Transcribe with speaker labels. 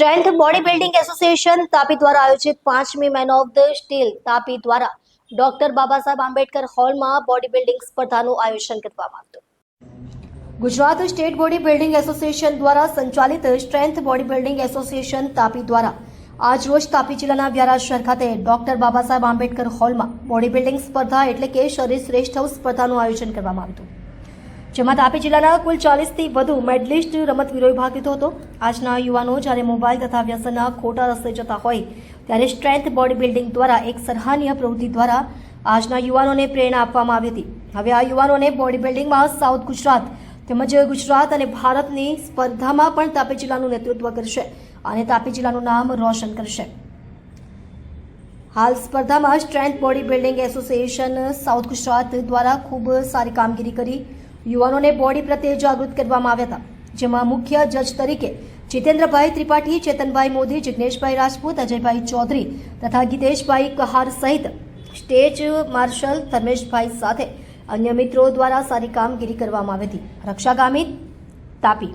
Speaker 1: Strength body building association Tapi દ્વારા આયોજિત પાંચમી man of the steel Tapi દ્વારા ડોક્ટર બાબા સાહેબ આંબેડકર હોલમાં બોડી બિલ્ડિંગ સ્પર્ધાનું આયોજન કરવામાં આવ્યું. Gujarat state body building association દ્વારા સંચાલિત strength body building association Tapi દ્વારા આજરોજ તાપી જિલ્લાના વ્યારા શહેર ખાતે ડોક્ટર બાબા સાહેબ આંબેડકર હોલમાં બોડી બિલ્ડિંગ સ્પર્ધા એટલે કે શરીર શ્રેષ્ઠ સ્પર્ધાનું આયોજન કરવામાં આવ્યું હતું. જેમાં તાપી જિલ્લાના કુલ ચાલીસથી વધુ મેડલિસ્ટ રમતવીરોએ ભાગ લીધો હતો. આજના યુવાનો જ્યારે મોબાઈલ તથા વ્યસનના ખોટા રસ્તે જતા હોય, ત્યારે સ્ટ્રેન્થ બોડી બિલ્ડિંગ દ્વારા એક સરાહનીય પ્રવૃત્તિ દ્વારા આજના યુવાનોને પ્રેરણા આપવામાં આવી હતી. હવે આ યુવાનોને બોડી બિલ્ડિંગમાં સાઉથ ગુજરાત તેમજ ગુજરાત અને ભારતની સ્પર્ધામાં પણ તાપી જિલ્લાનું નેતૃત્વ કરશે અને તાપી જિલ્લાનું નામ રોશન કરશે. હાલ સ્પર્ધામાં strength body building association south Gujarat દ્વારા ખૂબ સારી કામગીરી કરી યુવાનોને બોડી પ્રત્યે જાગૃત કરવામાં આવ્યા હતા, જેમાં મુખ્ય જજ તરીકે જીતેન્દ્રભાઈ ત્રિપાઠી, ચેતનભાઈ મોદી જિજ્ઞેશભાઈ રાજપૂત, અજયભાઈ ચૌધરી તથા ગીતેશભાઈ કહાર સહિત સ્ટેજ માર્શલ ધર્મેશભાઈ સાથે અન્ય મિત્રો દ્વારા સારી કામગીરી કરવામાં આવી હતી. રક્ષા ગામિત તાપી